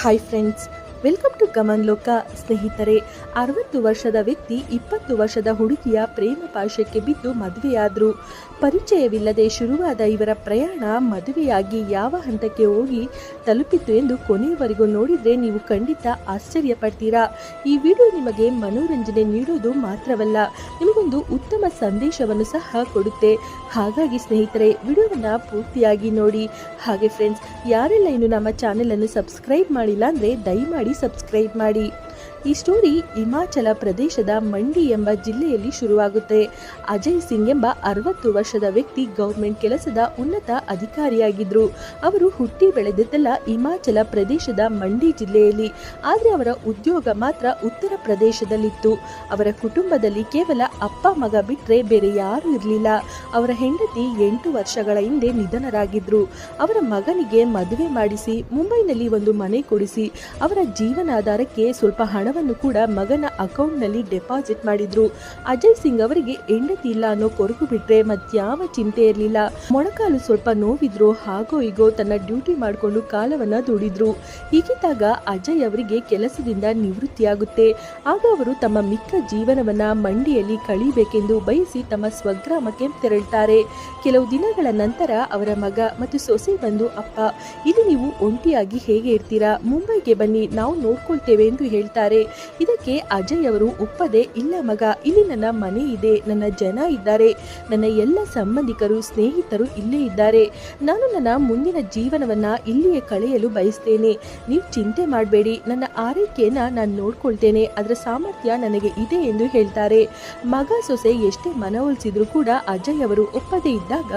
Hi friends welcome to Gaman Loka ಸ್ನೇಹಿತರೆ, ಅರವತ್ತು ವರ್ಷದ ವ್ಯಕ್ತಿ, ಇಪ್ಪತ್ತು ವರ್ಷದ ಹುಡುಗಿಯ ಪ್ರೇಮ ಪಾಶಕ್ಕೆ ಬಿದ್ದು ಮದುವೆಯಾದರು. ಪರಿಚಯವಿಲ್ಲದೆ ಶುರುವಾದ ಇವರ ಪ್ರಯಾಣ ಮದುವೆಯಾಗಿ ಯಾವ ಹಂತಕ್ಕೆ ಹೋಗಿ ತಲುಪಿತು ಎಂದು ಕೊನೆಯವರೆಗೂ ನೋಡಿದರೆ ನೀವು ಖಂಡಿತ ಆಶ್ಚರ್ಯ ಪಡ್ತೀರಾ ಈ ವಿಡಿಯೋ ನಿಮಗೆ ಮನೋರಂಜನೆ ನೀಡೋದು ಮಾತ್ರವಲ್ಲ ನಿಮಗೊಂದು ಉತ್ತಮ ಸಂದೇಶವನ್ನು ಸಹ ಕೊಡುತ್ತೆ. ಹಾಗಾಗಿ ಸ್ನೇಹಿತರೆ, ವಿಡಿಯೋವನ್ನು ಪೂರ್ತಿಯಾಗಿ ನೋಡಿ. ಹಾಗೆ ಫ್ರೆಂಡ್ಸ್ ಯಾರೆಲ್ಲ ಇನ್ನು ನಮ್ಮ ಚಾನೆಲ್ ಅನ್ನು ಸಬ್ಸ್ಕ್ರೈಬ್ ಮಾಡಿಲ್ಲ ಅಂದ್ರೆ ದಯಮಾಡಿ ಸಬ್ಸ್ಕ್ರೈಬ್ ಮಾಡಿ. ಈ ಸ್ಟೋರಿ ಹಿಮಾಚಲ ಪ್ರದೇಶದ ಮಂಡಿ ಎಂಬ ಜಿಲ್ಲೆಯಲ್ಲಿ ಶುರುವಾಗುತ್ತೆ. ಅಜಯ್ ಸಿಂಗ್ ಎಂಬ ಅರವತ್ತು ವರ್ಷದ ವ್ಯಕ್ತಿ ಗೌರ್ಮೆಂಟ್ ಕೆಲಸದ ಉನ್ನತ ಅಧಿಕಾರಿಯಾಗಿದ್ರು. ಅವರು ಹುಟ್ಟಿ ಬೆಳೆದಿದ್ದೆಲ್ಲ ಹಿಮಾಚಲ ಪ್ರದೇಶದ ಮಂಡಿ ಜಿಲ್ಲೆಯಲ್ಲಿ. ಆದರೆ ಅವರ ಉದ್ಯೋಗ ಮಾತ್ರ ಉತ್ತರ ಪ್ರದೇಶದಲ್ಲಿತ್ತು. ಅವರ ಕುಟುಂಬದಲ್ಲಿ ಕೇವಲ ಅಪ್ಪ, ಮಗ ಬಿಟ್ಟರೆ ಬೇರೆ ಯಾರೂ ಇರಲಿಲ್ಲ. ಅವರ ಹೆಂಡತಿ ಎಂಟು ವರ್ಷಗಳ ಹಿಂದೆ ನಿಧನರಾಗಿದ್ರು. ಅವರ ಮಗನಿಗೆ ಮದುವೆ ಮಾಡಿಸಿ, ಮುಂಬೈನಲ್ಲಿ ಒಂದು ಮನೆ ಕೊಡಿಸಿ, ಅವರ ಜೀವನಾಧಾರಕ್ಕೆ ಸ್ವಲ್ಪ ಹಣವನ್ನು ಕೂಡ ಮಗನ ಅಕೌಂಟ್ನಲ್ಲಿ ಡೆಪಾಸಿಟ್ ಮಾಡಿದ್ರು. ಅಜಯ್ ಸಿಂಗ್ ಅವರಿಗೆ ಹೆಂಡತಿ ಇಲ್ಲ ಅನ್ನೋ ಕೊರಗು ಬಿಟ್ರೆ ಮತ್ಯಾವ ಚಿಂತೆ ಇರಲಿಲ್ಲ. ಮೊಣಕಾಲು ಸ್ವಲ್ಪ ನೋವಿದ್ರು ಹಾಗೋ ಈಗೋ ತನ್ನ ಡ್ಯೂಟಿ ಮಾಡಿಕೊಂಡು ಕಾಲವನ್ನ ದುಡಿದ್ರು. ಹೀಗಿದ್ದಾಗ ಅಜಯ್ ಅವರಿಗೆ ಕೆಲಸದಿಂದ ನಿವೃತ್ತಿಯಾಗುತ್ತೆ. ಆಗ ಅವರು ತಮ್ಮ ಮಿಕ್ಕ ಜೀವನವನ್ನ ಮಂಡಿಯಲ್ಲಿ ಕಳಿಬೇಕೆಂದು ಬಯಸಿ ತಮ್ಮ ಸ್ವಗ್ರಾಮಕ್ಕೆ ತೆರಳುತ್ತಾರೆ ಕೆಲವು ದಿನಗಳ ನಂತರ ಅವರ ಮಗ ಮತ್ತು ಸೊಸೆ ಬಂದು ಅಪ್ಪ, ಇಲ್ಲಿ ನೀವು ಒಂಟಿಯಾಗಿ ಹೇಗೆ ಇರ್ತೀರಾ? ಮುಂಬೈಗೆ ಬನ್ನಿ, ನಾವು ನೋಡ್ಕೊಳ್ತೇವೆ ಎಂದು ಹೇಳ್ತಾರೆ. ಇದಕ್ಕೆ ಅಜಯ್ ಅವರು ಒಪ್ಪದೆ, ಇಲ್ಲ ಮಗ, ಇಲ್ಲಿ ನನ್ನ ಮನೆ ಇದೆ, ನನ್ನ ಜನ ಇದ್ದಾರೆ, ನನ್ನ ಎಲ್ಲ ಸಂಬಂಧಿಕರು, ಸ್ನೇಹಿತರು ಇಲ್ಲೇ ಇದ್ದಾರೆ. ನಾನು ನನ್ನ ಮುಂದಿನ ಜೀವನವನ್ನ ಇಲ್ಲಿಯೇ ಕಳೆಯಲು ಬಯಸ್ತೇನೆ. ನೀವು ಚಿಂತೆ ಮಾಡಬೇಡಿ, ನನ್ನ ಆರೈಕೆಯನ್ನ ನಾನು ನೋಡ್ಕೊಳ್ತೇನೆ, ಅದರ ಸಾಮರ್ಥ್ಯ ನನಗೆ ಇದೆ ಎಂದು ಹೇಳ್ತಾರೆ. ಮಗ ಸೊಸೆ ಎಷ್ಟೇ ಮನವೊಲಿಸಿದ್ರು ಕೂಡ ಅಜಯ್ ಅವರು ಒಪ್ಪದೇ ಇದ್ದಾಗ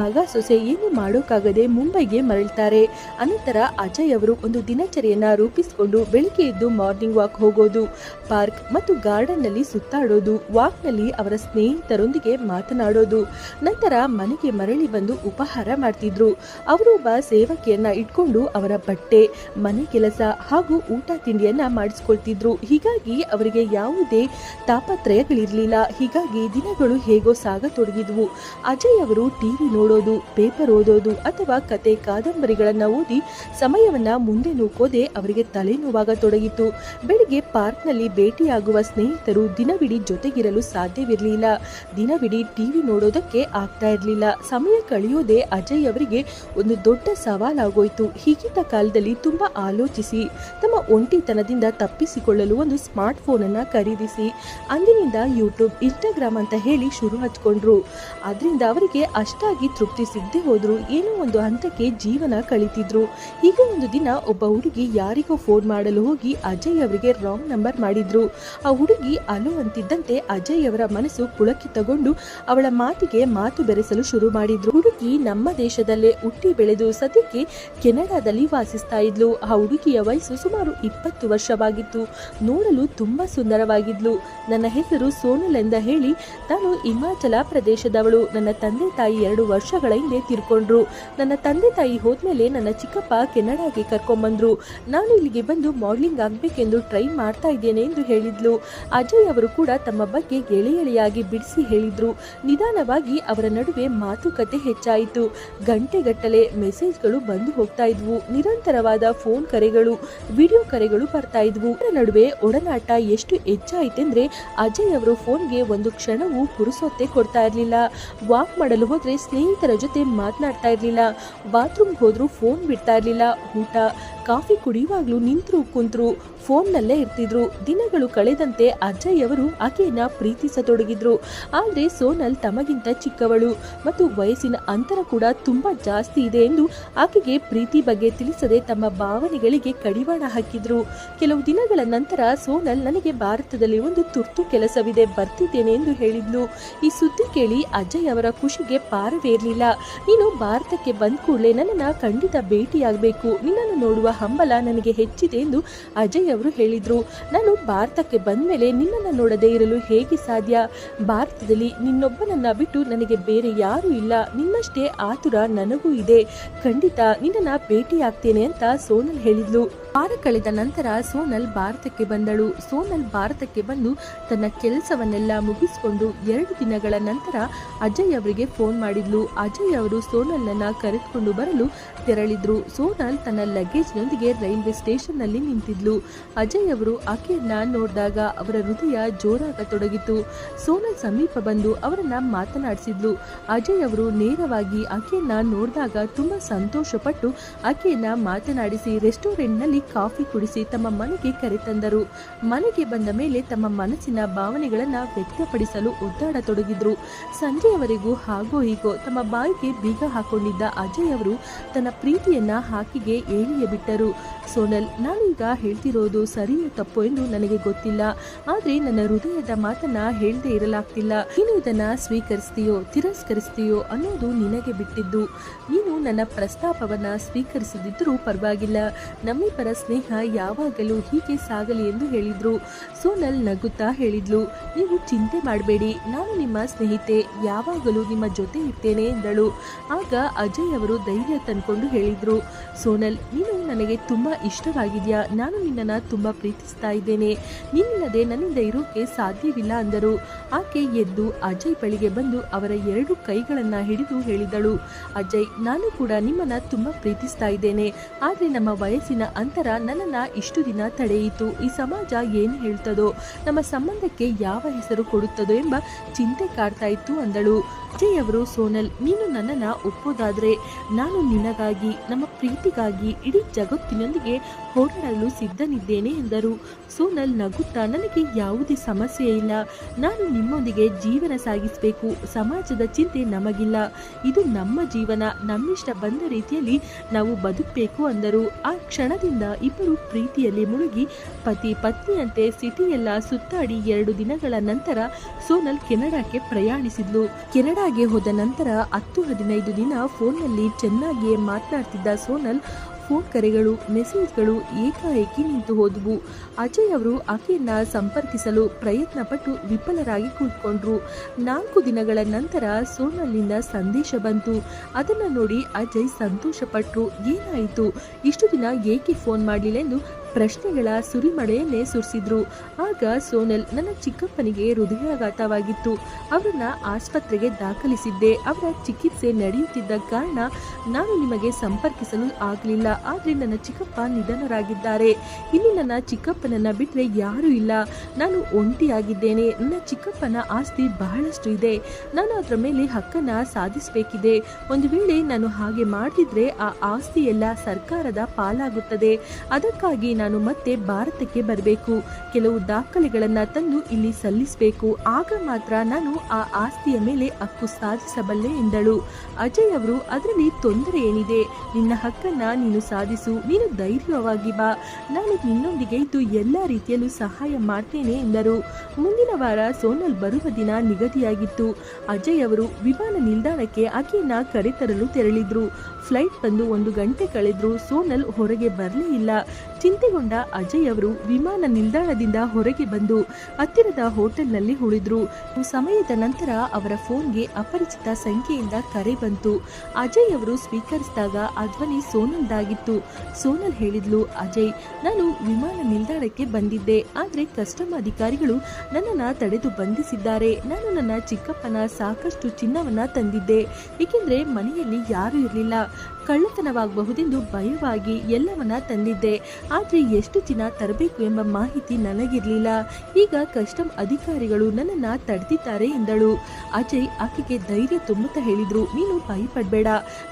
ಮಗ ಸೊಸೆ ಏನು ಮಾಡೋಕ್ಕಾಗದೆ ಮುಂಬೈಗೆ ಮರಳ್ತಾರೆ. ಅನಂತರ ಅಜಯ್ ಅವರು ಒಂದು ದಿನಚರಿಯನ್ನ ರೂಪಿಸಿಕೊಂಡು ಬೆಳಿಗ್ಗೆ ಎದ್ದು ಮಾರ್ನಿಂಗ್ ವಾಕ್ ಹೋಗೋದು, ಪಾರ್ಕ್ ಮತ್ತು ಗಾರ್ಡನ್ನಲ್ಲಿ ಸುತ್ತಾಡೋದು ವಾಕ್ನಲ್ಲಿ ಅವರ ಸ್ನೇಹಿತರೊಂದಿಗೆ ಮಾತನಾಡೋದು. ನಂತರ ಮನೆಗೆ ಮರಳಿ ಬಂದು ಉಪಹಾರ ಮಾಡ್ತಿದ್ರು. ಅವರು ಒಬ್ಬ ಸೇವಕಿಯನ್ನ ಇಟ್ಕೊಂಡು ಅವರ ಬಟ್ಟೆ, ಮನೆ ಕೆಲಸ ಹಾಗೂ ಊಟ ತಿಂಡಿಯನ್ನ ಮಾಡಿಸ್ಕೊಳ್ತಿದ್ರು. ಹೀಗಾಗಿ ಅವರಿಗೆ ಯಾವುದೇ ತಾಪತ್ರಯಗಳಿರಲಿಲ್ಲ. ಹೀಗಾಗಿ ದಿನಗಳು ಹೇಗೋ ಸಾಗತೊಡಗಿದ್ವು. ಅಜಯ್ ಅವರು ಟಿವಿ ನೋಡೋದು, ಪೇಪರ್ ಓದೋದು ಅಥವಾ ಕತೆ ಕಾದಂಬರಿಗಳನ್ನ ಓದಿ ಸಮಯವನ್ನ ಮುಂದೆ ನೂಕೋದೆ ಅವರಿಗೆ ತಲೆನೋವಾಗತೊಡಗಿತು ಬೆಳಿಗ್ಗೆ ಪಾರ್ಕ್ನಲ್ಲಿ ಭೇಟಿಯಾಗುವ ಸ್ನೇಹಿತರು ದಿನವಿಡೀ ಜೊತೆಗಿರಲು ಸಾಧ್ಯವಿರಲಿಲ್ಲ. ದಿನವಿಡೀ ಟಿವಿ ನೋಡೋದಕ್ಕೆ ಆಗ್ತಾ ಇರಲಿಲ್ಲ. ಸಮಯ ಕಳೆಯೋದೇ ಅಜಯ್ ಅವರಿಗೆ ಒಂದು ದೊಡ್ಡ ಸವಾಲಾಗೋಯಿತು. ಹೀಗಿದ್ದ ಕಾಲದಲ್ಲಿ ತುಂಬ ಆಲೋಚಿಸಿ, ತಮ್ಮ ಒಂಟಿತನದಿಂದ ತಪ್ಪಿಸಿಕೊಳ್ಳಲು ಒಂದು ಸ್ಮಾರ್ಟ್ ಫೋನ್ ಅನ್ನ ಖರೀದಿಸಿ, ಅಂದಿನಿಂದ ಯೂಟ್ಯೂಬ್, ಇನ್ಸ್ಟಾಗ್ರಾಮ್ ಅಂತ ಹೇಳಿ ಶುರು ಹಚ್ಕೊಂಡ್ರು ಅದರಿಂದ ಅವರಿಗೆ ಅಷ್ಟಾಗಿ ತೃಪ್ತಿ ಸಿಗದೆ ಹೋದ್ರು. ಏನೋ ಒಂದು ಹಂತಕ್ಕೆ ಜೀವನ ಕಳೀತಿದ್ರು. ಈಗ ಒಂದು ದಿನ ಒಬ್ಬ ಹುಡುಗಿ ಯಾರಿಗೋ ಫೋನ್ ಮಾಡಲು ಹೋಗಿ ಅಜಯ್ ಅವರಿಗೆ ರಾಂಗ್ ನಂಬರ್ ಮಾಡಿದ್ರು. ಆ ಹುಡುಗಿ ಅಲು ಅಂತಿದ್ದಂತೆ ಅಜಯ್ ಅವರ ಮನಸ್ಸು ಪುಳಕಿತಗೊಂಡು ಅವಳ ಮಾತಿಗೆ ಮಾತು ಬೆರೆಸಲು ಶುರು ಮಾಡಿದ್ರು. ಹುಡುಗಿ ನಮ್ಮ ದೇಶದಲ್ಲೇ ಹುಟ್ಟಿ ಬೆಳೆದು ಸದ್ಯಕ್ಕೆ ಕೆನಡಾದಲ್ಲಿ ವಾಸಿಸ್ತಾ ಇದ್ಲು. ಆ ಹುಡುಗಿಯ ವಯಸ್ಸು ಸುಮಾರು ಇಪ್ಪತ್ತು ವರ್ಷವಾಗಿತ್ತು. ನೋಡಲು ತುಂಬಾ ಸುಂದರವಾಗಿದ್ಲು. ನನ್ನ ಹೆಸರು ಸೋನಲ್ ಎಂದ ಹೇಳಿ ನಾನು ಹಿಮಾಚಲ ಪ್ರದೇಶದವಳು. ನನ್ನ ತಂದೆ ತಾಯಿ ಎರಡು ವರ್ಷಗಳ ಹಿಂದೆ ತೀರ್ಕೊಂಡ್ರು. ನನ್ನ ತಂದೆ ತಾಯಿ ಹೋದ್ಮೇಲೆ ನನ್ನ ಚಿಕ್ಕಪ್ಪ ಕೆನಡಾಗೆ ಕರ್ಕೊಂಬಂದ್ರು. ನಾನು ಇಲ್ಲಿಗೆ ಬಂದು ಮಾಡ್ಲಿಂಗ್ ಆಗ್ಬೇಕೆಂದು ಟ್ರೈ ಮಾಡ್ತಾ ಇದ್ದೇನೆ ಎಂದು ಹೇಳಿದ್ಲು. ಅಜಯ್ ಅವರು ಕೂಡ ತಮ್ಮ ಬಗ್ಗೆ ಎಳೆ ಎಳೆಯಾಗಿ ಬಿಡಿಸಿ ಹೇಳಿದ್ರು. ನಿಧಾನವಾಗಿ ಅವರ ನಡುವೆ ಮಾತುಕತೆ ಹೆಚ್ಚಾಯಿತು. ಗಂಟೆಗಟ್ಟಲೆ ಮೆಸೇಜ್ಗಳು ಬಂದು ಹೋಗ್ತಾ ಇದ್ವು. ನಿರಂತರವಾದ ಫೋನ್ ಕರೆಗಳು, ವಿಡಿಯೋ ಕರೆಗಳು ಬರ್ತಾ ಇದ್ವು. ಅವರ ನಡುವೆ ಒಡನಾಟ ಎಷ್ಟು ಹೆಚ್ಚಾಯಿತೆಂದ್ರೆ ಅಜಯ್ ಅವರು ಫೋನ್ಗೆ ಒಂದು ಕ್ಷಣವೂ ಪುರುಸೊತ್ತೆ ಕೊಡ್ತಾ ಇರಲಿಲ್ಲ. ವಾಕ್ ಮಾಡಲು ಹೋದ್ರೆ ಸ್ನೇಹಿತರ ಜೊತೆ ಮಾತನಾಡ್ತಾ ಇರಲಿಲ್ಲ. ಬಾತ್ರೂಮ್ ಹೋದ್ರು ಫೋನ್ ಬಿಡ್ತಾ ಇರಲಿಲ್ಲ. ಊಟ ಕಾಫಿ ಕುಡಿಯುವಾಗ್ಲೂ ನಿಂತರು ಕುಂತರು ಫೋನ್ನಲ್ಲೇ ಇರ್ತಿದ್ರು. ದಿನಗಳು ಕಳೆದಂತೆ ಅಜ್ಜಯ್ಯವರು ಆಕೆಯನ್ನ ಪ್ರೀತಿಸತೊಡಗಿದ್ರು. ಆದ್ರೆ ಸೋನಲ್ ತಮಗಿಂತ ಚಿಕ್ಕವಳು ಮತ್ತು ವಯಸ್ಸಿನ ಅಂತರ ಕೂಡ ತುಂಬಾ ಜಾಸ್ತಿ ಇದೆ ಎಂದು ಆಕೆಗೆ ಪ್ರೀತಿ ಬಗ್ಗೆ ತಿಳಿಸದೆ ತಮ್ಮ ಭಾವನೆಗಳಿಗೆ ಕಡಿವಾಣ ಹಾಕಿದ್ರು. ಕೆಲವು ದಿನಗಳ ನಂತರ ಸೋನಲ್ ನನಗೆ ಭಾರತದಲ್ಲಿ ಒಂದು ತುರ್ತು ಕೆಲಸವಿದೆ, ಬರ್ತಿದ್ದೇನೆ ಎಂದು ಹೇಳಿದ್ಲು. ಈ ಸುದ್ದಿ ಕೇಳಿ ಅಜಯ್ ಅವರ ಖುಷಿಗೆ ಪಾರವೇ ಇರಲಿಲ್ಲ. ನೀನು ಭಾರತಕ್ಕೆ ಬಂದ ಕೂಡಲೇ ನನ್ನನ್ನು ಖಂಡಿತ ಭೇಟಿಯಾಗಬೇಕು. ನಿನ್ನನ್ನು ನೋಡುವ ಹಂಬಲ ನನಗೆ ಹೆಚ್ಚಿದೆ ಎಂದು ಅಜಯ್ ಅವರು ಹೇಳಿದರು. ನಾನು ಭಾರತಕ್ಕೆ ಬಂದ ಮೇಲೆ ನಿನ್ನನ್ನು ನೋಡದೇ ಇರಲು ಹೇಗೆ ಸಾಧ್ಯ? ಭಾರತದಲ್ಲಿ ನಿನ್ನೊಬ್ಬನನ್ನು ಬಿಟ್ಟು ನನಗೆ ಬೇರೆ ಯಾರೂ ಇಲ್ಲ. ನಿನ್ನಷ್ಟೇ ಆತುರ ನನಗೂ ಇದೆ. ಖಂಡಿತ ನಿನ್ನನ್ನು ಭೇಟಿಯಾಗ್ತೇನೆ ಅಂತ ಸೋನಲ್ ಹೇಳಿದ್ಲು. ವಾರ ಕಳೆದ ನಂತರ ಸೋನಲ್ ಭಾರತಕ್ಕೆ ಬಂದಳು. ಸೋನಲ್ ಭಾರತಕ್ಕೆ ಬಂದು ತನ್ನ ಕೆಲಸವನ್ನೆಲ್ಲ ಮುಗಿಸಿಕೊಂಡು ಎರಡು ದಿನಗಳ ನಂತರ ಅಜಯ್ ಅವರಿಗೆ ಫೋನ್ ಮಾಡಿದ್ಲು. ಅಜಯ್ ಅವರು ಸೋನಲ್ನನ್ನ ಕರೆದುಕೊಂಡು ಬರಲು ತೆರಳಿದ್ರು. ಸೋನಲ್ ತನ್ನ ಲಗೇಜ್ನೊಂದಿಗೆ ರೈಲ್ವೆ ಸ್ಟೇಷನ್ನಲ್ಲಿ ನಿಂತಿದ್ಲು. ಅಜಯ್ ಅವರು ಆಕೆಯನ್ನ ನೋಡಿದಾಗ ಅವರ ಹೃದಯ ಜೋರಾಗತೊಡಗಿತು ಸೋನಲ್ ಸಮೀಪ ಬಂದು ಅವರನ್ನ ಮಾತನಾಡಿಸಿದ್ಲು. ಅಜಯ್ ಅವರು ನೇರವಾಗಿ ಆಕೆಯನ್ನ ನೋಡಿದಾಗ ತುಂಬಾ ಸಂತೋಷಪಟ್ಟು ಆಕೆಯನ್ನ ಮಾತನಾಡಿಸಿ ರೆಸ್ಟೋರೆಂಟ್ನಲ್ಲಿ ಕಾಫಿ ಕುಡಿಸಿ ತಮ್ಮ ಮನೆಗೆ ಕರೆತಂದರು ಮನೆಗೆ ಬಂದ ಮೇಲೆ ತಮ್ಮ ಮನಸ್ಸಿನ ಭಾವನೆಗಳನ್ನು ವ್ಯಕ್ತಪಡಿಸಲು ಒದ್ದಾಡತೊಡಗಿದ್ರು ಸಂಜೆಯವರೆಗೂ ಹಾಗೋ ಹೀಗೋ ತಮ್ಮ ಬಾಯಿಗೆ ಬೀಗ ಹಾಕೊಂಡಿದ್ದ ಅಜಯ್ ಅವರು ತನ್ನ ಪ್ರೀತಿಯನ್ನ ಹಾಕಿಗೆ ಏಳಿಯೇ ಬಿಟ್ಟರು. ಸೋನಲ್, ನಾನೀಗ ಹೇಳ್ತಿರೋದು ಸರಿಯೋ ತಪ್ಪು ಎಂದು ನನಗೆ ಗೊತ್ತಿಲ್ಲ. ಆದ್ರೆ ನನ್ನ ಹೃದಯದ ಮಾತನ್ನ ಹೇಳದೇ ಇರಲಾಗ್ತಿಲ್ಲ. ನೀನು ಇದನ್ನ ಸ್ವೀಕರಿಸ್ತೀಯೋ, ತಿರಸ್ಕರಿಸ್ತೀಯೋ ಅನ್ನೋದು ನಿನಗೆ ಬಿಟ್ಟಿದ್ದು. ನೀನು ನನ್ನ ಪ್ರಸ್ತಾಪವನ್ನ ಸ್ವೀಕರಿಸದಿದ್ದರೂ ಪರವಾಗಿಲ್ಲ. ನಮ್ಮಿಬ್ಬರ ಸ್ನೇಹ ಯಾವಾಗಲೂ ಹೀಗೆ ಸಾಗಲಿ ಎಂದು ಹೇಳಿದ್ರು. ಸೋನಲ್ ನಗುತ್ತಾ ಹೇಳಿದ್ಲು, ನೀವು ಚಿಂತೆ ಮಾಡಬೇಡಿ, ನಾನು ನಿಮ್ಮ ಸ್ನೇಹಿತೆ, ಯಾವಾಗಲೂ ನಿಮ್ಮ ಜೊತೆ ಇರ್ತೇನೆ ಎಂದಳು. ಆಗ ಅಜಯ್ ಅವರು ಧೈರ್ಯ ತಂದ್ಕೊಂಡು ಹೇಳಿದ್ರು, ಸೋನಲ್, ನೀನು ನನಗೆ ತುಂಬಾ ಇಷ್ಟವಾಗಿದೆಯಾ? ನಾನು ನಿನ್ನನ್ನು ತುಂಬಾ ಪ್ರೀತಿಸ್ತಾ ಇದ್ದೇನೆ. ನೀನಿಲ್ಲದೆ ನನ್ನಿಂದ ಇರೋಕೆ ಸಾಧ್ಯವಿಲ್ಲ ಅಂದರು. ಆಕೆ ಎದ್ದು ಅಜಯ್ ಬಳಿಗೆ ಬಂದು ಅವರ ಎರಡು ಕೈಗಳನ್ನ ಹಿಡಿದು ಹೇಳಿದಳು, ಅಜಯ್, ನಾನು ಕೂಡ ನಿಮ್ಮನ್ನ ತುಂಬಾ ಪ್ರೀತಿಸ್ತಾ ಇದ್ದೇನೆ. ಆದ್ರೆ ನಮ್ಮ ವಯಸ್ಸಿನ ಅಂತರ ನನ್ನನ್ನ ಇಷ್ಟು ದಿನ ತಡೆಯಿತು. ಈ ಸಮಾಜ ಏನು ಹೇಳ್ತದೋ, ನಮ್ಮ ಸಂಬಂಧಕ್ಕೆ ಯಾವ ಹೆಸರು ಕೊಡುತ್ತದೋ ಎಂಬ ಚಿಂತೆ ಕಾಡ್ತಾ ಇತ್ತು ಅಂದಳು. ಅಜಯ್ ಅವರು, ಸೋನಲ್, ನೀನು ನನ್ನನ್ನ ಒಪ್ಪೋದಾದ್ರೆ, ನಾನು ನಿನಗಾಗಿ, ನಮ್ಮ ಪ್ರೀತಿಗಾಗಿ ಇಡೀ ಜಗತ್ತಿನೊಂದಿಗೆ ಹೋರಾಡಲು ಸಿದ್ಧನಿದ್ದೇನೆ ಎಂದರು. ಸೋನಲ್ ನಗುತ್ತಾ, ನನಗೆ ಯಾವುದೇ ಸಮಸ್ಯೆ ಇಲ್ಲ. ನಾನು ನಿಮ್ಮೊಂದಿಗೆ ಜೀವನ ಸಾಗಿಸಬೇಕು. ಸಮಾಜದ ಚಿಂತೆ ನಮಗಿಲ್ಲ. ಇದು ನಮ್ಮ ಜೀವನ. ನಮ್ಮಿಷ್ಟ ಬಂದ ರೀತಿಯಲ್ಲಿ ನಾವು ಬದುಕಬೇಕು ಅಂದರು. ಆ ಕ್ಷಣದಿಂದ ಇಬ್ಬರು ಪ್ರೀತಿಯಲ್ಲಿ ಮುಳುಗಿ ಪತಿ ಪತ್ನಿಯಂತೆ ಸಿಟಿಯೆಲ್ಲ ಸುತ್ತಾಡಿ ಎರಡು ದಿನಗಳ ನಂತರ ಸೋನಲ್ ಕೆನಡಾಕ್ಕೆ ಪ್ರಯಾಣಿಸಿದ್ಲು. ಕೆನಡಾಗೆ ಹೋದ ನಂತರ ಹತ್ತು ಹದಿನೈದು ದಿನ ಫೋನ್ನಲ್ಲಿ ಚೆನ್ನಾಗಿಯೇ ಮಾತನಾಡ್ತಿದ್ದ ಸೋನಲ್ ಫೋನ್ ಕರೆಗಳು, ಮೆಸೇಜ್ಗಳು ಏಕಾಏಕಿ ನಿಂತು ಹೋದವು. ಅಜಯ್ ಅವರು ಆಕೆಯನ್ನ ಸಂಪರ್ಕಿಸಲು ಪ್ರಯತ್ನ ಪಟ್ಟು ವಿಫಲರಾಗಿ ಕೂತ್ಕೊಂಡ್ರು. ನಾಲ್ಕು ದಿನಗಳ ನಂತರ ಸೋನಲ್ನಿಂದ ಸಂದೇಶ ಬಂತು. ಅದನ್ನ ನೋಡಿ ಅಜಯ್ ಸಂತೋಷಪಟ್ಟರು ಏನಾಯಿತು? ಇಷ್ಟು ದಿನ ಏಕೆ ಫೋನ್ ಮಾಡಲಿಲ್ಲ ಎಂದು ಪ್ರಶ್ನೆಗಳ ಸುರಿಮಳೆಯನ್ನೇ ಸುರಿಸಿದ್ರು. ಆಗ ಸೋನಲ್ ನನ್ನ ಚಿಕ್ಕಪ್ಪನಿಗೆ ಹೃದಯಾಘಾತವಾಗಿತ್ತು. ಅವರನ್ನ ಆಸ್ಪತ್ರೆಗೆ ದಾಖಲಿಸಿದ್ದೆ. ಅವರ ಚಿಕಿತ್ಸೆ ನಡೆಯುತ್ತಿದ್ದ ಕಾರಣ ನಾನು ನಿಮಗೆ ಸಂಪರ್ಕಿಸಲು ಆಗಲಿಲ್ಲ. ಆದರೆ ನನ್ನ ಚಿಕ್ಕಪ್ಪ ನಿಧನರಾಗಿದ್ದಾರೆ. ಇಲ್ಲಿ ನನ್ನ ಚಿಕ್ಕಪ್ಪನನ್ನ ಬಿಟ್ಟರೆ ಯಾರೂ ಇಲ್ಲ. ನಾನು ಒಂಟಿಯಾಗಿದ್ದೇನೆ. ನನ್ನ ಚಿಕ್ಕಪ್ಪನ ಆಸ್ತಿ ಬಹಳಷ್ಟು ಇದೆ. ನಾನು ಅದರ ಮೇಲೆ ಹಕ್ಕನ್ನ ಸಾಧಿಸಬೇಕಿದೆ. ಒಂದು ವೇಳೆ ನಾನು ಹಾಗೆ ಮಾಡಿದ್ರೆ ಆ ಆಸ್ತಿ ಎಲ್ಲ ಸರ್ಕಾರದ ಪಾಲಾಗುತ್ತದೆ. ಅದಕ್ಕಾಗಿ ನಾನು ಮತ್ತೆ ಭಾರತಕ್ಕೆ ಬರಬೇಕು. ಕೆಲವು ದಾಖಲೆಗಳನ್ನ ತಂದು ಇಲ್ಲಿ ಸಲ್ಲಿಸಬೇಕು. ಆಗ ಮಾತ್ರ ನಾನು ಆ ಆಸ್ತಿಯ ಮೇಲೆ ಹಕ್ಕು ಸಾಧಿಸಬಲ್ಲೆ ಎಂದಳು. ಅಜಯ್ ಅವರು, ಅದರಲ್ಲಿ ತೊಂದರೆ ಏನಿದೆ? ನಿನ್ನ ಹಕ್ಕನ್ನ ನೀನು ಸಾಧಿಸು. ನೀನು ಧೈರ್ಯವಾಗಿ ಬಾ. ನಾನು ನಿನ್ನೊಂದಿಗೆ ಇದ್ದು ಎಲ್ಲ ರೀತಿಯಲ್ಲೂ ಸಹಾಯ ಮಾಡ್ತೇನೆ, ಎಂದರು. ಮುಂದಿನ ವಾರ ಸೋನಲ್ ಬರುವ ದಿನ ನಿಗದಿಯಾಗಿತ್ತು. ಅಜಯ್ ಅವರು ವಿಮಾನ ನಿಲ್ದಾಣಕ್ಕೆ ಆಕೆಯನ್ನ ಕರೆತರಲು ತೆರಳಿದ್ರು. ಫ್ಲೈಟ್ ಬಂದು ಒಂದು ಗಂಟೆ ಕಳೆದ್ರು ಸೋನಲ್ ಹೊರಗೆ ಬರಲೇ ಇಲ್ಲ. ಚಿಂತೆಗೊಂಡ ಅಜಯ್ ಅವರು ವಿಮಾನ ನಿಲ್ದಾಣದಿಂದ ಹೊರಗೆ ಬಂದು ಹತ್ತಿರದ ಹೋಟೆಲ್ನಲ್ಲಿ ಉಳಿದ್ರು. ಸಮಯದ ನಂತರ ಅವರ ಫೋನ್ಗೆ ಅಪರಿಚಿತ ಸಂಖ್ಯೆಯಿಂದ ಕರೆ ಬಂತು. ಅಜಯ್ ಅವರು ಸ್ವೀಕರಿಸಿದಾಗ ಆ ಧ್ವನಿ ಸೋನಲ್ದಾಗಿತ್ತು ಸೋನಲ್ ಹೇಳಿದ್ಲು, ಅಜಯ್, ನಾನು ವಿಮಾನ ನಿಲ್ದಾಣಕ್ಕೆ ಬಂದಿದ್ದೆ. ಆದರೆ ಕಸ್ಟಮ್ ಅಧಿಕಾರಿಗಳು ನನ್ನನ್ನ ತಡೆದು ಬಂಧಿಸಿದ್ದಾರೆ. ನಾನು ನನ್ನ ಚಿಕ್ಕಪ್ಪನ ಸಾಕಷ್ಟು ಚಿನ್ನವನ್ನ ತಂದಿದ್ದೆ. ಏಕೆಂದ್ರೆ ಮನೆಯಲ್ಲಿ ಯಾರೂ ಇರಲಿಲ್ಲ. ಕಳ್ಳತನವಾಗಬಹುದೆಂದು ಭಯವಾಗಿ ಎಲ್ಲವನ್ನ ತಂದಿದ್ದೆ. ಆದರೆ ಎಷ್ಟು ದಿನ ತರಬೇಕು ಎಂಬ ಮಾಹಿತಿ ನನಗಿರಲಿಲ್ಲ. ಈಗ ಕಸ್ಟಮ್ ಅಧಿಕಾರಿಗಳು ನನ್ನನ್ನ ತಡೆದಿದ್ದಾರೆ ಎಂದಳು. ಅಜಯ್ ಆಕೆಗೆ ಧೈರ್ಯ ತುಂಬುತ್ತಾ ಹೇಳಿದ್ರು, ನೀನು ಭಯಪಡಬೇಡ.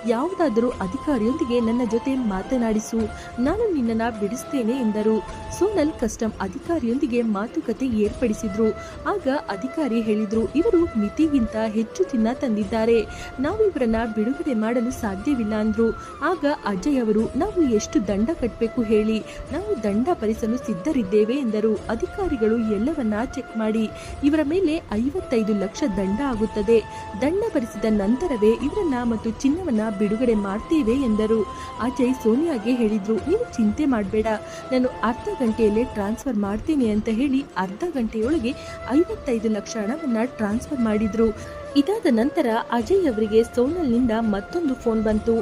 ಯಾವುದಾದರೂ ಅಧಿಕಾರಿಯೊಂದಿಗೆ ನನ್ನ ಜೊತೆ ಮಾತನಾಡಿಸು. ನಾನು ನಿನ್ನನ್ನ ಬಿಡಿಸ್ತೇನೆ ಎಂದರು. ಸೋನಲ್ ಕಸ್ಟಮ್ ಅಧಿಕಾರಿಯೊಂದಿಗೆ ಮಾತುಕತೆ ಏರ್ಪಡಿಸಿದ್ರು. ಆಗ ಅಧಿಕಾರಿ ಹೇಳಿದ್ರು, ಇವರು ಮಿತಿಗಿಂತ ಹೆಚ್ಚು ದಿನ ತಂದಿದ್ದಾರೆ. ನಾವು ಇವರನ್ನ ಬಿಡುಗಡೆ ಮಾಡಲು ಸಾಧ್ಯವಿಲ್ಲ ಅಂದ್ರು. ಆಗ ಅಜಯ್ ಅವರು, ನಾವು ಎಷ್ಟು ದಂಡ ಕಟ್ಟಬೇಕು ಹೇಳಿ. ನಾವು ದಂಡ ಭರಿಸಲು ಸಿದ್ಧರಿದ್ದೇವೆ ಎಂದರು. ಅಧಿಕಾರಿಗಳು ಎಲ್ಲವನ್ನ ಚೆಕ್ ಮಾಡಿ. ಇವರ ಮೇಲೆ ಐವತ್ತೈದು ಲಕ್ಷ ದಂಡ ಆಗುತ್ತದೆ. ದಂಡ ಭರಿಸಿದ ನಂತರವೇ ಇವರನ್ನ ಮತ್ತು ಚಿನ್ನವನ್ನ ಬಿಡುಗಡೆ ಮಾಡ್ತೇವೆ ಎಂದರು. ಅಜಯ್ ಸೋನಿಯಾಗೆ ಹೇಳಿದ್ರು, ನೀವು ಚಿಂತೆ ಮಾಡಬೇಡ. ನಾನು ಅರ್ಧ ಗಂಟೆಯಲ್ಲೇ ಟ್ರಾನ್ಸ್ಫರ್ ಮಾಡ್ತೀನಿ ಅಂತ ಹೇಳಿ ಅರ್ಧ ಗಂಟೆಯೊಳಗೆ ಐವತ್ತೈದು ಲಕ್ಷ ಹಣವನ್ನ ಟ್ರಾನ್ಸ್ಫರ್ ಮಾಡಿದ್ರು. ಇದಾದ ನಂತರ ಅಜಯ್ ಅವರಿಗೆ ಸೋನಲ್ನಿಂದ ಮತ್ತೊಂದು ಫೋನ್ ಬಂತು.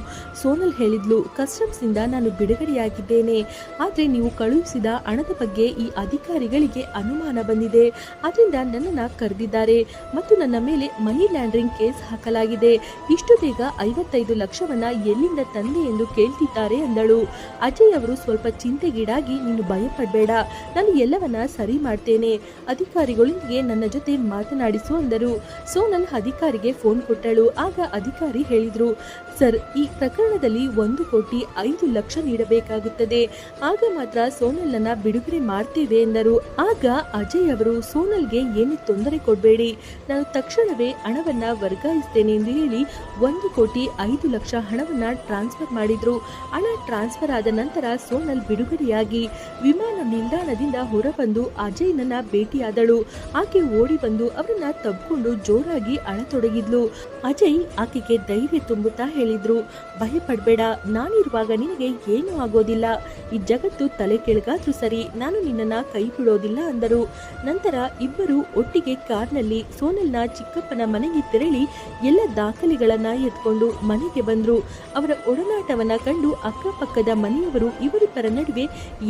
ಸೋನಲ್ ಹೇಳಿದ್ಲು, ಕಸ್ಟಮ್ಸ್ನಿಂದ ನಾನು ಬಿಡುಗಡೆಯಾಗಿದ್ದೇನೆ. ಆದರೆ ನೀವು ಕಳುಹಿಸಿದ ಹಣದ ಬಗ್ಗೆ ಈ ಅಧಿಕಾರಿಗಳಿಗೆ ಅನುಮಾನ ಬಂದಿದೆ. ಅದರಿಂದ ನನ್ನನ್ನು ಕರೆದಿದ್ದಾರೆ ಮತ್ತು ನನ್ನ ಮೇಲೆ ಮನಿ ಲ್ಯಾಂಡ್ರಿಂಗ್ ಕೇಸ್ ಹಾಕಲಾಗಿದೆ. ಇಷ್ಟು ಬೇಗ ಐವತ್ತೈದು ಲಕ್ಷವನ್ನ ಎಲ್ಲಿಂದ ತಂದೆ ಎಂದು ಕೇಳ್ತಿದ್ದಾರೆ ಅಂದಳು. ಅಜಯ್ ಅವರು ಸ್ವಲ್ಪ ಚಿಂತೆಗೀಡಾಗಿ, ನೀನು ಭಯಪಡಬೇಡ. ನಾನು ಎಲ್ಲವನ್ನ ಸರಿ ಮಾಡ್ತೇನೆ. ಅಧಿಕಾರಿಗಳೊಂದಿಗೆ ನನ್ನ ಜೊತೆ ಮಾತನಾಡಿಸು ಅಂದರು. ಸೋನಲ್ ಅಧಿಕಾರಿಗೆ ಫೋನ್ ಕೊಟ್ಟಳು. ಆಗ ಅಧಿಕಾರಿ ಹೇಳಿದ್ರು ಸರ್, ಈ ಪ್ರಕರಣದಲ್ಲಿ ಒಂದು ಕೋಟಿ ಐದು ಲಕ್ಷ ನೀಡಬೇಕಾಗುತ್ತದೆ. ಆಗ ಮಾತ್ರ ಸೋನಲ್ನ ಬಿಡುಗಡೆ ಮಾಡ್ತೇವೆ ಎಂದರು. ಆಗ ಅಜಯ್ ಅವರು, ಸೋನಲ್ಗೆ ಏನು ತೊಂದರೆ ಕೊಡಬೇಡಿ. ನಾನು ತಕ್ಷಣವೇ ಹಣವನ್ನ ವರ್ಗಾಯಿಸ್ತೇನೆ ಎಂದು ಹೇಳಿ ಒಂದು ಕೋಟಿ ಐದು ಲಕ್ಷ ಹಣವನ್ನ ಟ್ರಾನ್ಸ್ಫರ್ ಮಾಡಿದ್ರು. ಹಣ ಟ್ರಾನ್ಸ್ಫರ್ ಆದ ನಂತರ ಸೋನಲ್ ಬಿಡುಗಡೆಯಾಗಿ ವಿಮಾನ ನಿಲ್ದಾಣದಿಂದ ಹೊರಬಂದು ಅಜಯ್ನನ್ನ ಭೇಟಿಯಾದಳು. ಆಕೆ ಓಡಿ ಬಂದು ಅವರನ್ನ ತಬ್ಕೊಂಡು ಜೋರಾಗಿ ಅಳತೊಡಗಿದ್ಲು. ಅಜಯ್ ಆಕೆಗೆ ಧೈರ್ಯ ತುಂಬುತ್ತಾ ಹೇಳಿದ್ರು. ಭಯಪಡಬೇಡ ನಾನಿರುವಾಗ ನಿನಗೆ ಏನೂ ಆಗೋದಿಲ್ಲ. ಈ ಜಗತ್ತು ತಲೆ ಕೆಳಗಾದ್ರೂ ಸರಿ, ನಾನು ನಿನ್ನನ್ನ ಕೈ ಬಿಡೋದಿಲ್ಲ ಅಂದರು. ನಂತರ ಇಬ್ಬರು ಒಟ್ಟಿಗೆ ಕಾರ್ನಲ್ಲಿ ಸೋನಲ್ನ ಚಿಕ್ಕಪ್ಪನ ಮನೆಗೆ ತೆರಳಿ ಎಲ್ಲ ದಾಖಲೆಗಳನ್ನ ಎತ್ಕೊಂಡು ಮನೆಗೆ ಬಂದ್ರು. ಅವರ ಒಡನಾಟವನ್ನ ಕಂಡು ಅಕ್ಕಪಕ್ಕದ ಮನೆಯವರು ಇವರಿಬ್ಬರ ನಡುವೆ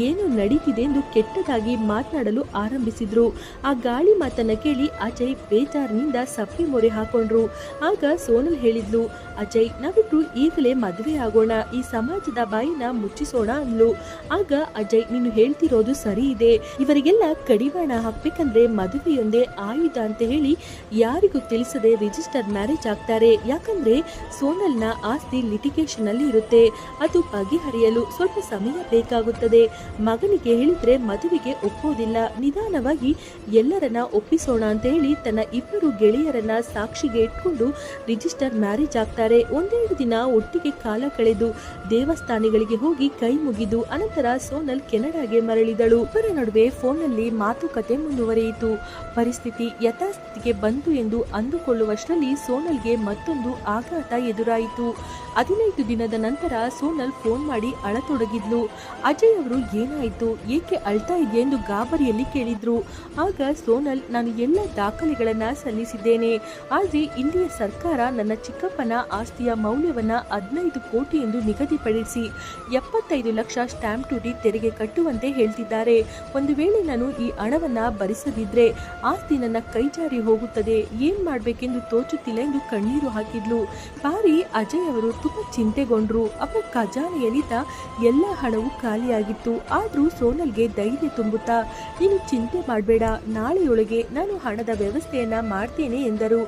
ಏನು ನಡೀತಿದೆ ಎಂದು ಕೆಟ್ಟದಾಗಿ ಮಾತನಾಡಲು ಆರಂಭಿಸಿದ್ರು. ಆ ಗಾಳಿ ಮಾತನ್ನ ಕೇಳಿ ಅಜಯ್ ಬೇಜಾರಿನಿಂದ ಸಫಿ ಮೊರೆ ಹಾಕೊಂಡ್ರು. ಆಗ ಸೋನಲ್ ಹೇಳಿದ್ಲು, ಅಜಯ್ ನಾವಿಬ್ರು ಈಗಲೇ ಮದುವೆ ಆಗೋಣ, ಈ ಸಮಾಜದ ಬಾಯಿನ ಮುಚ್ಚಿಸೋಣ ಅಂದ್ಲು. ಆಗ ಅಜಯ್, ನೀನು ಹೇಳ್ತಿರೋದು ಸರಿ ಇದೆ. ಇವರಿಗೆಲ್ಲ ಕಡಿವಾಣ ಹಾಕ್ಬೇಕಂದ್ರೆ ಮದುವೆಯೊಂದೇ ಆಯುಧ ಅಂತ ಹೇಳಿ ಯಾರಿಗೂ ತಿಳಿಸದೆ ರಿಜಿಸ್ಟರ್ ಮ್ಯಾರೇಜ್ ಆಗ್ತಾರೆ. ಯಾಕಂದ್ರೆ ಸೋನಲ್ನ ಆಸ್ತಿ ಲಿಟಿಗೇಷನ್ ಅಲ್ಲಿ ಇರುತ್ತೆ. ಅದು ಬಗೆಹರಿಯಲು ಸ್ವಲ್ಪ ಸಮಯ ಬೇಕಾಗುತ್ತದೆ. ಮಗನಿಗೆ ಹೇಳಿದ್ರೆ ಮದುವೆಗೆ ಒಪ್ಪೋದಿಲ್ಲ. ನಿಧಾನವಾಗಿ ಎಲ್ಲರನ್ನ ಒಪ್ಪಿಸೋಣ ಅಂತ ಹೇಳಿ ತನ್ನ ಇಬ್ಬರು ಗೆಳೆಯರನ್ನ ಸಾಕ್ಷಿಗೆ ಇಟ್ಕೊಂಡು ರಿಜಿಸ್ಟರ್ ಮ್ಯಾರೇಜ್ ಆಗ್ತಾರೆ. ಒಂದೆರಡು ದಿನ ಒಟ್ಟಿಗೆ ಕಾಲ ಕಳೆದು ದೇವಸ್ಥಾನಗಳಿಗೆ ಹೋಗಿ ಕೈ ಮುಗಿದು ಅನಂತರ ಸೋನಲ್ ಕೆನಡಾಗೆ ಮರಳಿದಳು. ಇಬ್ಬರ ನಡುವೆ ಫೋನ್ನಲ್ಲಿ ಮಾತುಕತೆ ಮುಂದುವರಿಯಿತು. ಪರಿಸ್ಥಿತಿ ಯಥಾಸ್ಥಿತಿಗೆ ಬಂತು ಎಂದು ಅಂದುಕೊಳ್ಳುವಷ್ಟರಲ್ಲಿ ಸೋನಲ್ಗೆ ಮತ್ತೊಂದು ಆಘಾತ ಎದುರಾಯಿತು. ಹದಿನೈದು ದಿನದ ನಂತರ ಸೋನಲ್ ಫೋನ್ ಮಾಡಿ ಅಳತೊಡಗಿದ್ಲು. ಅಜಯ್ ಅವರು, ಏನಾಯಿತು? ಏಕೆ ಅಳ್ತಾ ಇದೆ ಎಂದು ಗಾಬರಿಯಲ್ಲಿ ಕೇಳಿದ್ರು. ಆಗ ಸೋನಲ್, ನಾನು ಎಲ್ಲ ದಾಖಲೆಗಳನ್ನ ಸಲ್ಲಿಸಿದ್ದೇನೆ. ಆದರೆ ಇಲ್ಲಿಯ ಸರ್ಕಾರ ನನ್ನ ಚಿಕ್ಕಪ್ಪನ ಆಸ್ತಿಯ ಮೌಲ್ಯವನ್ನ ಹದಿನೈದು ಕೋಟಿ ಎಂದು ನಿಗದಿಪಡಿಸಿ ಎಪ್ಪತ್ತೈದು ಲಕ್ಷ ಸ್ಟ್ಯಾಂಪ್ ಡ್ಯೂಟಿ ತೆರಿಗೆ ಕಟ್ಟುವಂತೆ ಹೇಳ್ತಿದ್ದಾರೆ. ಒಂದು ವೇಳೆ ನಾನು ಈ ಹಣವನ್ನ ಭರಿಸದಿದ್ರೆ ಆಸ್ತಿ ನನ್ನ ಕೈಜಾರಿ ಹೋಗುತ್ತದೆ. ಏನ್ ಮಾಡಬೇಕೆಂದು ತೋಚುತ್ತಿಲ್ಲ ಎಂದು ಕಣ್ಣೀರು ಹಾಕಿದ್ಲು. ಬಾರಿ ಅಜಯ್ ಅವರು ತುಂಬಾ ಚಿಂತೆಗೊಂಡ್ರು. ಅವರ ಖಜಾನೆಯಲ್ಲಿದ್ದ ಎಲ್ಲ ಹಣವು ಖಾಲಿಯಾಗಿತ್ತು. ಆದ್ರೂ ಸೋನಲ್ಗೆ ಧೈರ್ಯ ತುಂಬುತ್ತಾ, ನೀನು ಚಿಂತೆ ಮಾಡಬೇಡ. ನಾಳೆಯೊಳಗೆ ನಾನು ಹಣದ ವ್ಯವಸ್ಥೆಯನ್ನ ಮಾಡ್ತೇನೆ ಎಂದರು.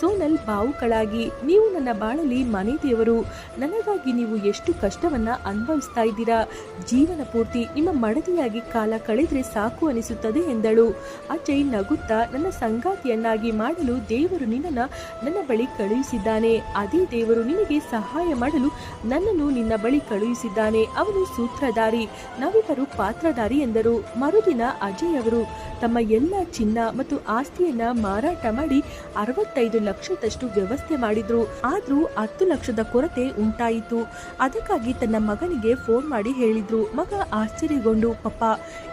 ಸೋನಲ್ ಬಾವುಕಳಾಗಿ ನೀವು ನನ್ನ ಬಾಳಲ್ಲಿ ಮನೆ ದೇವರು ನನಗಾಗಿ ನೀವು ಎಷ್ಟು ಕಷ್ಟವನ್ನ ಅನುಭವಿಸ್ತಾ ಇದ್ದೀರಾ? ಜೀವನ ಪೂರ್ತಿ ನಿಮ್ಮ ಮಡದಿಯಾಗಿ ಕಾಲ ಕಳೆದ್ರೆ ಸಾಕು ಅನಿಸುತ್ತದೆ ಎಂದಳು. ಅಜಯ್ ನಗುತ್ತಾ ನನ್ನ ಸಂಗಾತಿಯನ್ನಾಗಿ ಮಾಡಲು ದೇವರು ನಿನ್ನನ್ನು ನನ್ನ ಬಳಿ ಕಳುಹಿಸಿದ್ದಾನೆ. ಅದೇ ದೇವರು ನಿನಗೆ ಸಹಾಯ ಮಾಡಲು ನನ್ನನ್ನು ನಿನ್ನ ಬಳಿ ಕಳುಹಿಸಿದ್ದಾನೆ. ಅವನು ಸೂತ್ರಧಾರಿ, ನಾವಿಬ್ಬರು ಪಾತ್ರಧಾರಿ ಎಂದರು. ಮರುದಿನ ಅಜಯ್ ಅವರು ತಮ್ಮ ಎಲ್ಲ ಚಿನ್ನ ಮತ್ತು ಆಸ್ತಿಯನ್ನ ಮಾರಾಟ ಮಾಡಿ ಅರವತ್ತೈದು ಲಕ್ಷದಷ್ಟು ವ್ಯವಸ್ಥೆ ಮಾಡಿದ್ರು. ಆದರೂ ಹತ್ತು ಲಕ್ಷದ ಕೊರತೆ ಉಂಟಾಯಿತು. ಅದಕ್ಕಾಗಿ ತನ್ನ ಮಗನಿಗೆ ಫೋನ್ ಮಾಡಿ ಹೇಳಿದ್ರು. ಮಗ ಆಶ್ಚರ್ಯಗೊಂಡು, ಪಪ್ಪ,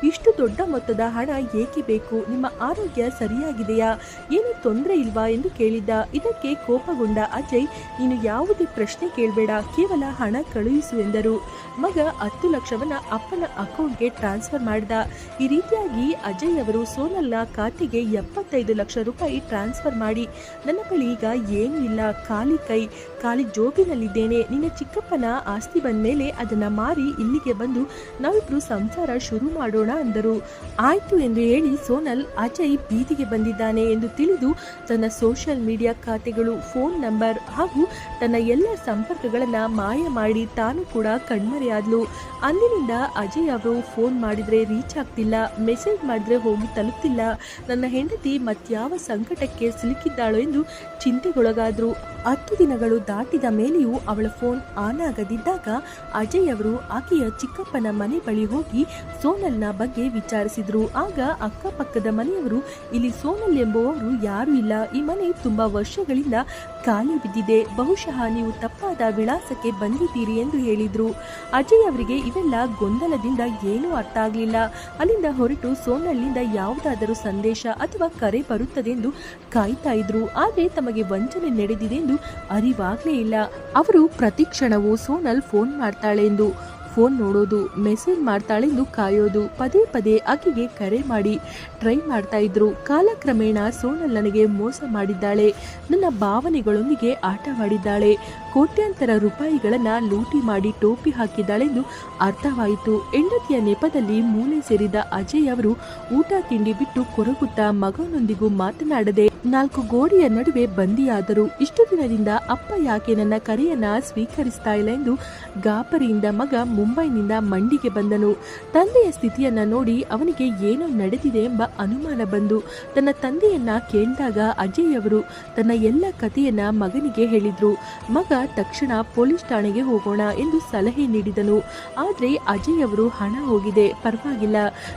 ಇಷ್ಟು ದೊಡ್ಡ ಮೊತ್ತದ ಹಣ ಏಕೆ ಬೇಕು? ನಿಮ್ಮ ಆರೋಗ್ಯ ಸರಿಯಾಗಿದೆಯಾ? ಏನು ತೊಂದರೆ ಇಲ್ವಾ? ಎಂದು ಕೇಳಿದ್ದ. ಇದಕ್ಕೆ ಕೋಪಗೊಂಡ ಅಜಯ್, ನೀನು ಯಾವುದೇ ಪ್ರಶ್ನೆ ಕೇಳಬೇಡ. ಕೇವಲ ಹಣ ಕಳುಹಿಸು ಎಂದರು. ಮಗ ಹತ್ತು ಲಕ್ಷವನ್ನ ಅಪ್ಪನ ಅಕೌಂಟ್ಗೆ ಟ್ರಾನ್ಸ್ಫರ್ ಮಾಡಿದ. ಈ ರೀತಿಯಾಗಿ ಅಜಯ್ ಅವರು ಸೋನಲ್ನ ಖಾತೆಗೆ ಎಪ್ಪತ್ತೈದು ಲಕ್ಷ ರೂಪಾಯಿ ಟ್ರಾನ್ಸ್ಫರ್ ಮಾಡಿ, ನನ್ನ ಬಳಿ ಈಗ ಏನೂ ಇಲ್ಲ. ಖಾಲಿ ಕೈ, ಖಾಲಿ ಜೋಬಿನಲ್ಲಿದ್ದೇನೆ ನಿನ್ನ ಚಿಕ್ಕಪ್ಪನ ಆಸ್ತಿ ಬಂದ ಮೇಲೆ ಅದನ್ನ ಮಾರಿ ಇಲ್ಲಿಗೆ ಬಂದು ನಾವಿಬ್ರು ಸಂಸಾರ ಶುರು ಮಾಡೋಣ ಅಂದರು. ಆಯ್ತು ಎಂದು ಹೇಳಿ ಸೋನಲ್ ಅಜಯ್ ಬೀದಿಗೆ ಬಂದಿದ್ದಾನೆ ಎಂದು ತಿಳಿದು ತನ್ನ ಸೋಷಿಯಲ್ ಮೀಡಿಯಾ ಖಾತೆಗಳು, ಫೋನ್ ನಂಬರ್ ಹಾಗೂ ತನ್ನ ಎಲ್ಲ ಸಂಪರ್ಕಗಳನ್ನ ಮಾಯ ಮಾಡಿ ತಾನು ಕೂಡ ಕಣ್ಮರೆಯಾದ್ಲು. ಅಂದಿನಿಂದ ಅಜಯ್ ಅವರು ಫೋನ್ ಮಾಡಿದ್ರೆ ರೀಚ್ ಆಗ್ತಿಲ್ಲ, ಮೆಸೇಜ್ ಮಾಡಿದ್ರೆ ಹೋಗಿ ತಲುಪ್ತಿಲ್ಲ. ನನ್ನ ಹೆಂಡತಿ ಮತ್ಯಾವ ಸಂಕಟಕ್ಕೆ ಸಿಲುಕಿದ್ದಾಳೋ ಎಂದು ಚಿಂತೆಗೊಳಗಾದ್ರು. ಹತ್ತು ದಿನಗಳು ದಾಟಿದ ಮೇಲೆಯೂ ಅವಳ ಫೋನ್ ಆನ್ ಆಗದಿದ್ದಾಗ ಅಜಯ್ ಅವರು ಆಕೆಯ ಚಿಕ್ಕಪ್ಪನ ಮನೆ ಬಳಿ ಹೋಗಿ ಸೋನಲ್ನ ಬಗ್ಗೆ ವಿಚಾರಿಸಿದ್ರು. ಆಗ ಅಕ್ಕಪಕ್ಕದ ಮನೆಯವರು, ಇಲ್ಲಿ ಸೋನಲ್ ಎಂಬುವವರು ಯಾರು ಇಲ್ಲ. ಈ ಮನೆ ತುಂಬಾ ವರ್ಷಗಳಿಂದ ಖಾಲಿ ಬಿದ್ದಿದೆ. ಬಹುಶಃ ನೀವು ತಪ್ಪಾದ ವಿಳಾಸಕ್ಕೆ ಬಂದಿದ್ದೀರಿ ಎಂದು ಹೇಳಿದ್ರು. ಅಜಯ್ ಅವರಿಗೆ ಇವೆಲ್ಲ ಗೊಂದಲದಿಂದ ಏನೂ ಅರ್ಥ ಆಗಲಿಲ್ಲ. ಅಲ್ಲಿಂದ ಹೊರಟು ಸೋನಲ್ನಿಂದ ಯಾವುದಾದರೂ ಸಂದೇಶ ಅಥವಾ ಕರೆ ಬರುತ್ತದೆ ಎಂದು ಕಾಯ್ತಾ ಇದ್ರು. ಆದರೆ ತಮಗೆ ವಂಚನೆ ನಡೆದಿದೆ ಎಂದು ಅರಿವಾಗಲೇ ಇಲ್ಲ. ಅವರು ಪ್ರತಿ ಕ್ಷಣವೂ ಸೋನಲ್ ಫೋನ್ ಮಾಡ್ತಾಳೆ ಎಂದು. ಫೋನ್ ನೋಡೋದು, ಮೆಸೇಜ್ ಮಾಡ್ತಾಳೆಂದು ಕಾಯೋದು, ಪದೇ ಪದೇ ಆಕೆಗೆ ಕರೆ ಮಾಡಿ ಟ್ರೈ ಮಾಡ್ತಾ ಇದ್ರು. ಕಾಲಕ್ರಮೇಣ ಸೋನಲ್ ನನಗೆ ಮೋಸ ಮಾಡಿದ್ದಾಳೆ. ನನ್ನ ಭಾವನೆಗಳೊಂದಿಗೆ ಆಟವಾಡಿದ್ದಾಳೆ ಕೋಟ್ಯಾಂತರ ರೂಪಾಯಿಗಳನ್ನ ಲೂಟಿ ಮಾಡಿ ಟೋಪಿ ಹಾಕಿದ್ದಾಳೆಂದು ಅರ್ಥವಾಯಿತು. ಹೆಂಡತಿಯ ನೆಪದಲ್ಲಿ ಮೂಲೆ ಸೇರಿದ ಅಜಯ್ ಅವರು ಊಟ ತಿಂಡಿ ಬಿಟ್ಟು ಕೊರಗುತ್ತಾ ಮಗನೊಂದಿಗೂ ಮಾತನಾಡದೆ ನಾಲ್ಕು ಗೋಡೆಯ ನಡುವೆ ಬಂದಿಯಾದರು. ಇಷ್ಟು ದಿನದಿಂದ ಅಪ್ಪ ಯಾಕೆ ನನ್ನ ಕರೆಯನ್ನ ಸ್ವೀಕರಿಸ್ತಾ ಇಲ್ಲ ಎಂದು ಗಾಬರಿಯಿಂದ ಮಗ ಮುಂಬೈನಿಂದ ಮಂಡಿಗೆ ಬಂದನು. ತಂದೆಯ ಸ್ಥಿತಿಯನ್ನ ನೋಡಿ ಅವನಿಗೆ ಏನೋ ನಡೆದಿದೆ ಎಂಬ ಅನುಮಾನ ಬಂದು ತನ್ನ ತಂದೆಯನ್ನ ಕೇಳಿದಾಗ ಅಜಯ್ ಅವರು ತನ್ನ ಎಲ್ಲ ಕಥೆಯನ್ನ ಮಗನಿಗೆ ಹೇಳಿದ್ರು. ಮಗ ತಕ್ಷಣ ಪೊಲೀಸ್ ಠಾಣೆಗೆ ಹೋಗೋಣ ಎಂದು ಸಲಹೆ ನೀಡಿದನು. ಆದರೆ ಅಜಯ್ ಅವರು ಹಣ ಹೋಗಿದೆ. ಪರವಾಗಿಲ್ಲ.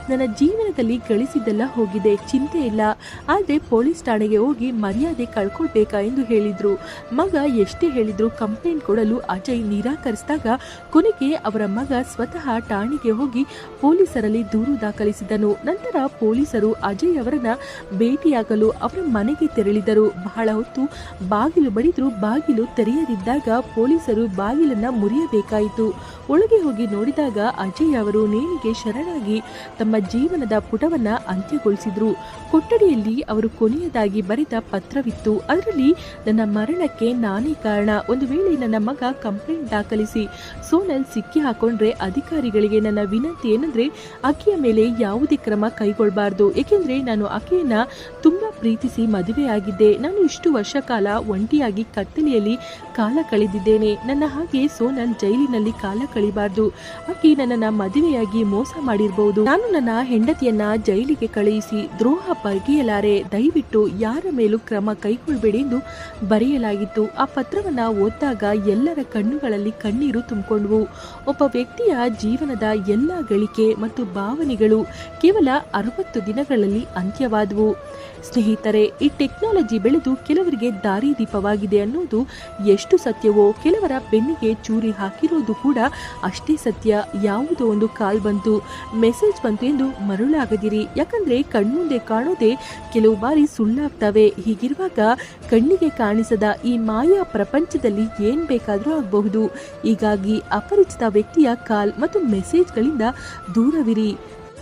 ನನ್ನ ಜೀವನದಲ್ಲಿ ಗಳಿಸಿದ್ದೆಲ್ಲ ಹೋಗಿದೆ. ಚಿಂತೆ ಇಲ್ಲ. ಆದರೆ ಪೊಲೀಸ್ ಠಾಣೆಗೆ ಹೋಗಿ ಮರ್ಯಾದೆ ಕಳ್ಕೊಳ್ಬೇಕಾ ಎಂದು ಹೇಳಿದ್ರು. ಮಗ ಎಷ್ಟೇ ಹೇಳಿದ್ರು ಕಂಪ್ಲೇಂಟ್ ಕೊಡಲು ಅಜಯ್ ನಿರಾಕರಿಸಿದಾಗ ಕೊನೆಗೆ ಅವರ ಮಗ ಸ್ವತಃ ಠಾಣೆಗೆ ಹೋಗಿ ಪೊಲೀಸರಲ್ಲಿ ದೂರು ದಾಖಲಿಸಿದನು. ನಂತರ ಪೊಲೀಸರು ಅಜಯ್ ಅವರನ್ನ ಭೇಟಿಯಾಗಲು ಅವರ ಮನೆಗೆ ತೆರಳಿದರು. ಬಹಳ ಹೊತ್ತು ಬಾಗಿಲು ಬಡಿದ್ರು. ಬಾಗಿಲು ತೆರೆಯದಿದ್ದಾಗ ಪೊಲೀಸರು ಬಾಗಿಲನ್ನ ಮುರಿಯಬೇಕಾಯಿತು. ಒಳಗೆ ಹೋಗಿ ನೋಡಿದಾಗ ಅಜಯ್ ಅವರು ನೇಣಿಗೆ ಶರಣಾಗಿ ತಮ್ಮ ಜೀವನದ ಪುಟವನ್ನ ಅಂತ್ಯಗೊಳಿಸಿದ್ರು. ಕೊಠಡಿಯಲ್ಲಿ ಅವರು ಕೊನೆಯದಾಗಿ ಬರೆದ ಪತ್ರವಿತ್ತು. ಅದರಲ್ಲಿ, ನನ್ನ ಮರಣಕ್ಕೆ ನಾನೇ ಕಾರಣ. ಒಂದು ವೇಳೆ ನನ್ನ ಮಗ ಕಂಪ್ಲೇಂಟ್ ದಾಖಲಿಸಿ ಸೋನಲ್ ಸಿಕ್ಕಿ ಹಾಕೊಂಡ್ರೆ ಅಧಿಕಾರಿಗಳಿಗೆ ನನ್ನ ವಿನಂತಿ ಏನಂದ್ರೆ ಆಕೆಯ ಮೇಲೆ ಯಾವುದೇ ಕ್ರಮ ಕೈಗೊಳ್ಳಬಾರ್ದು ಏಕೆಂದ್ರೆ, ನಾನು ಆಕೆಯನ್ನ ತುಂಬಾ ಪ್ರೀತಿಸಿ ಮದುವೆಯಾಗಿದ್ದೆ. ನಾನು ಇಷ್ಟು ವರ್ಷ ಕಾಲ ಒಂಟಿಯಾಗಿ ಕತ್ತಲೆಯಲ್ಲಿ ಕಾಲ ಕಳೆದಿದ್ದೇನೆ. ನನ್ನ ಹಾಗೆ ಸೋನಲ್ ಜೈಲಿನಲ್ಲಿ ಕಾಲ ಕಳಿಬಾರ್ದು. ಆಕೆ ನನ್ನನ್ನ ಮದುವೆಯಾಗಿ ಮೋಸ ಮಾಡಿರಬಹುದು ನಾನು ನನ್ನ ಹೆಂಡತಿಯನ್ನ ಜೈಲಿಗೆ ಕಳುಹಿಸಿ ದ್ರೋಹ ಬಗೆಯಲಾರೆ ದಯವಿಟ್ಟು ಯಾರ ಮೇಲೂ ಕ್ರಮ ಕೈಗೊಳ್ಳಬೇಡಿ ಎಂದು ಬರೆಯಲಾಗಿತ್ತು. ಆ ಪತ್ರವನ್ನ ಓದಿದಾಗ ಎಲ್ಲರ ಕಣ್ಣುಗಳಲ್ಲಿ ಕಣ್ಣೀರು ತುಂಬಿಕೊಂಡವು. ಒಬ್ಬ ವ್ಯಕ್ತಿಯ ಜೀವನದ ಎಲ್ಲ ಗಳಿಕೆ ಮತ್ತು ಭಾವನೆಗಳು ಕೇವಲ ಅರವತ್ತು ದಿನಗಳಲ್ಲಿ ಅಂತ್ಯವಾದವು. ಸ್ನೇಹಿತರೆ, ಈ ಟೆಕ್ನಾಲಜಿ ಬೆಳೆದು ಕೆಲವರಿಗೆ ದಾರಿ ದೀಪವಾಗಿದೆ ಅನ್ನೋದು ಎಷ್ಟು ಸತ್ಯವೋ, ಕೆಲವರ ಬೆನ್ನಿಗೆ ಚೂರಿ ಹಾಕಿರೋದು ಕೂಡ ಅಷ್ಟೇ ಸತ್ಯ. ಯಾವುದೋ ಒಂದು ಕಾಲ್ ಬಂತು, ಮೆಸೇಜ್ ಬಂತು ಎಂದು ಮರುಳಾಗದಿರಿ. ಯಾಕಂದ್ರೆ ಕಣ್ಮುಂದೆ ಕಾಣೋದೇ ಕೆಲವು ಬಾರಿ ಸುಳ್ಳಾಗ್ತವೆ. ಹೀಗಿರುವಾಗ ಕಣ್ಣಿಗೆ ಕಾಣಿಸದ ಈ ಮಾಯಾ ಪ್ರಪಂಚದಲ್ಲಿ ಏನ್ ಬೇಕಾದರೂ ಆಗಬಹುದು. ಹೀಗಾಗಿ ಅಪರಿಚಿತ ವ್ಯಕ್ತಿಯ ಕಾಲ್ ಮತ್ತು ಮೆಸೇಜ್ಗಳಿಂದ ದೂರವಿರಿ.